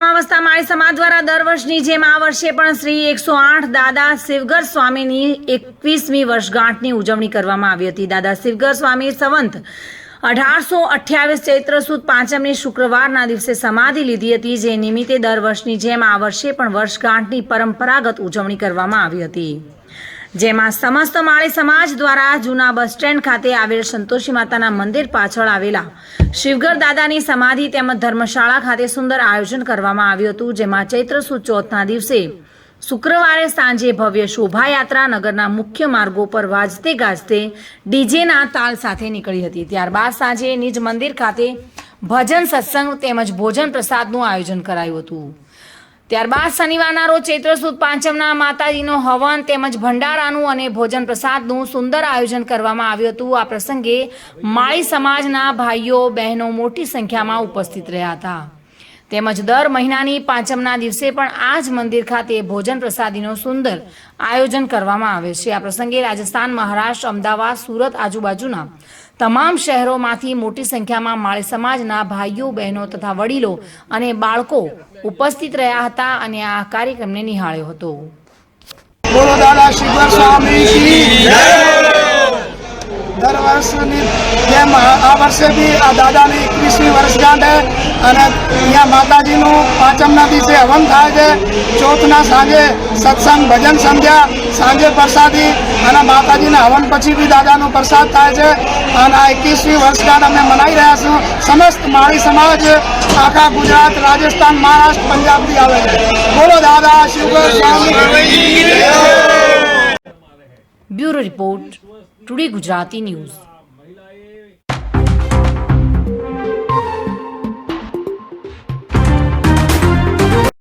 અવસ્થા માળી સમાજ દ્વારા દર વર્ષની જેમ આ વર્ષે પણ શ્રી એકસો આઠ દાદા શિવગર સ્વામીની એકવીસમી વર્ષગાંઠની ઉજવણી કરવામાં આવી હતી. દાદા શિવગર સ્વામી સંવંત અઢારસો અઠ્યાવીસ ચૈત્ર સુદ પાંચમની શુક્રવારના દિવસે સમાધિ લીધી હતી, જે નિમિત્તે દર વર્ષની જેમ આ વર્ષે પણ વર્ષગાંઠની પરંપરાગત ઉજવણી કરવામાં આવી હતી. જેમાં સમસ્ત માળી સમાજ દ્વારા જૂના બસ સ્ટેન્ડ ખાતે આવેલ સંતોષી માતાના મંદિર પાછળ આવેલા શિવગર દાદાની સમાધિ તેમજ ધર્મશાળા ખાતે સુંદર આયોજન કરવામાં આવ્યું હતું, જેમાં ચૈત્ર સુદ ચોથના દિવસે શુક્રવારે સાંજે ભવ્ય શોભાયાત્રા નગરના મુખ્ય માર્ગો પર વાજતે ગાજતે ડીજેના તાલ સાથે નીકળી હતી. ત્યારબાદ સાંજે નિજ મંદિર ખાતે ભજન સત્સંગ તેમજ ભોજન પ્રસાદનું આયોજન કરાયું હતું. ત્યારબાદ શનિવારના રોજ ચૈત્ર સુદ પાંચમના માતાજીનો હવન તેમજ ભંડારાનું અને ભોજન પ્રસાદનું સુંદર આયોજન કરવામાં આવ્યું હતું. આ પ્રસંગે માળી સમાજના ભાઈઓ, બહેનો મોટી સંખ્યામાં ઉપસ્થિત રહ્યા હતા. તેમજ દર મહિનાની પાંચમના દિવસે પણ આ જ મંદિર ખાતે ભોજન પ્રસાદીનું સુંદર આયોજન કરવામાં આવે છે. આ પ્રસંગે રાજસ્થાન, મહારાષ્ટ્ર, અમદાવાદ, સુરત આજુબાજુના તમામ શહેરોમાંથી મોટી સંખ્યામાં માળી સમાજના ભાઈઓ, બહેનો તથા વડીલો અને બાળકો ઉપસ્થિત રહ્યા હતા અને આ કાર્યક્રમને નિહાળ્યો હતો. બોલો દાદા સ્વામી વર્ષની જેમ આ આ વર્ષે બી આ દાદાની એકવીસમી વર્ષગાંઠ છે અને અહીંયા માતાજીનું પાંચમના દિવસે હવન થાય છે. ચોથના સાંજે સત્સંગ ભજન સંધ્યા સાંજે પ્રસાદી અને માતાજીના હવન પછી બી દાદાનો પ્રસાદ થાય છે. અને આ એકવીસમી વર્ષગાંઠ અમે મનાવી રહ્યા છું સમસ્ત માળી સમાજ આખા ગુજરાત રાજસ્થાન મહારાષ્ટ્ર પંજાબથી આવે છે. બોલો દાદા શિવર સ્વામી. Bureau report today Gujarati news.